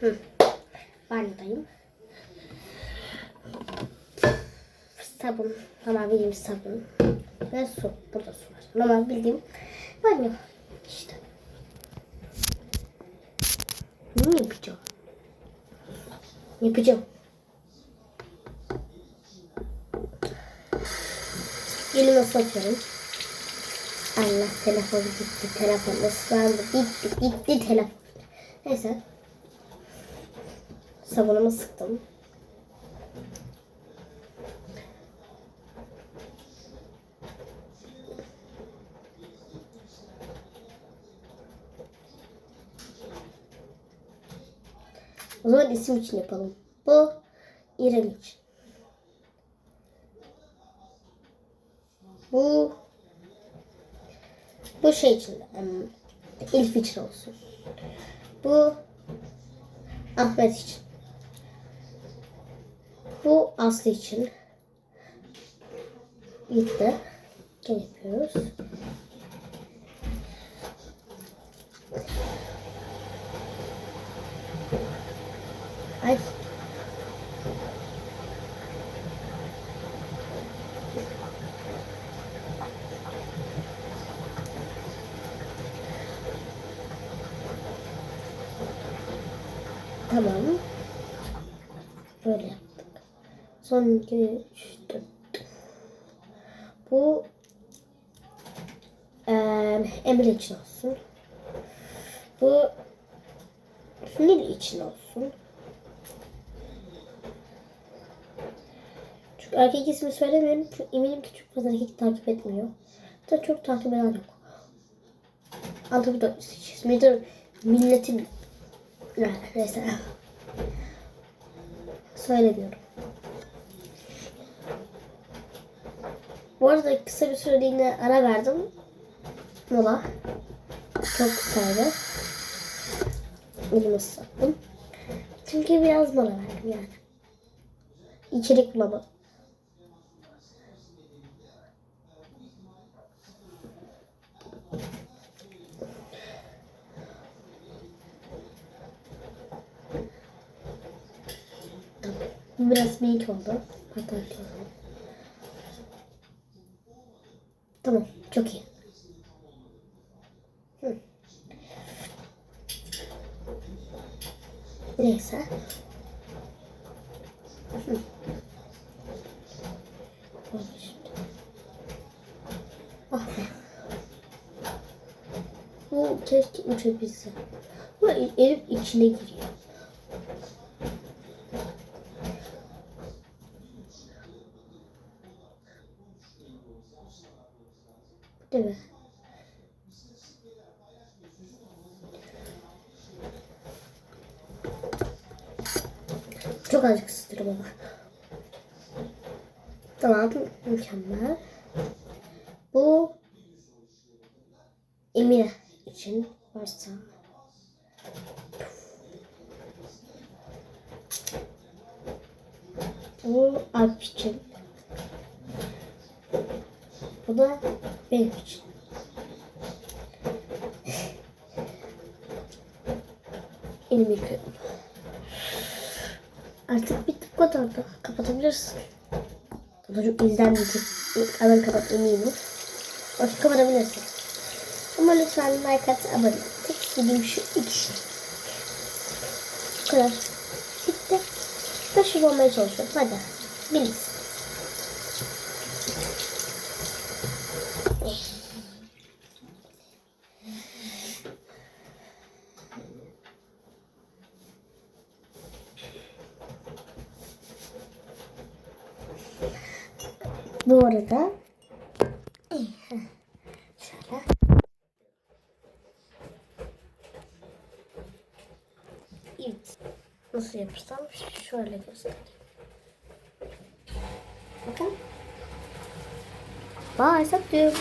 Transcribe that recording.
Hı. Banyodayım. Sabun. Normal bildiğim sabun. Ve su. Burada su var. Normal bildiğim banyo. İşte. Ne yapacağım? Yapacağım. Elimi ıslatıyorum. Allah telefon gitti. Telefon ıslandı. Gitti gitti telefon. Neyse. Sabunumu sıktım. O zaman isim için yapalım. Bu İrem için. Bu bu şey için em, Elif için olsun. Bu Ahmet için. Bu Aslı için. Bitti. Gene yapıyoruz. Ay. Tamam. Böyle. Son 2, 3, 4. Bu eee Emre için olsun. Bu Nil için olsun. Çünkü erkek ismi söylemiyorum. Çünkü eminim ki çok fazla erkek takip etmiyor. Da çok takip eden yok. Bir dört ismidir. Milletin ne, neyse. Söylemiyorum. Bu arada kısa bir süreliğine ara verdim. Mola. Çok kısaydı. Elimi ıslattım. Çünkü biraz mola verdim yani. İçerik bulamadım. Biraz minik oldu. Hatta ekleyelim. Tamam. Çok iyi. Hı. Neyse. Ah be. Bu keşke uçabilse. Bu elip içine giriyor. Mi? Çok azıcık ısıtırım ama. Tamam, mükemmel. Bu Emine için varsa. Bu Alp için. Bu da benim için. Elimi yıkıyorum. Artık bitti bu kadar da. Kapatabilirsin. Çok izlenmeyecek. Hemen kapat eminim. Hoş kapatabilirsin. Ama lütfen like at, abone. Tek istediğim şu ikisi. Bu kadar. Bitti. Şey olmaya çalışıyorum. Hadi. Biliriz. Bu arada şöyle Evet. Nasıl yapırsam şöyle göstereyim. Bakın. Bağırsak diyorum.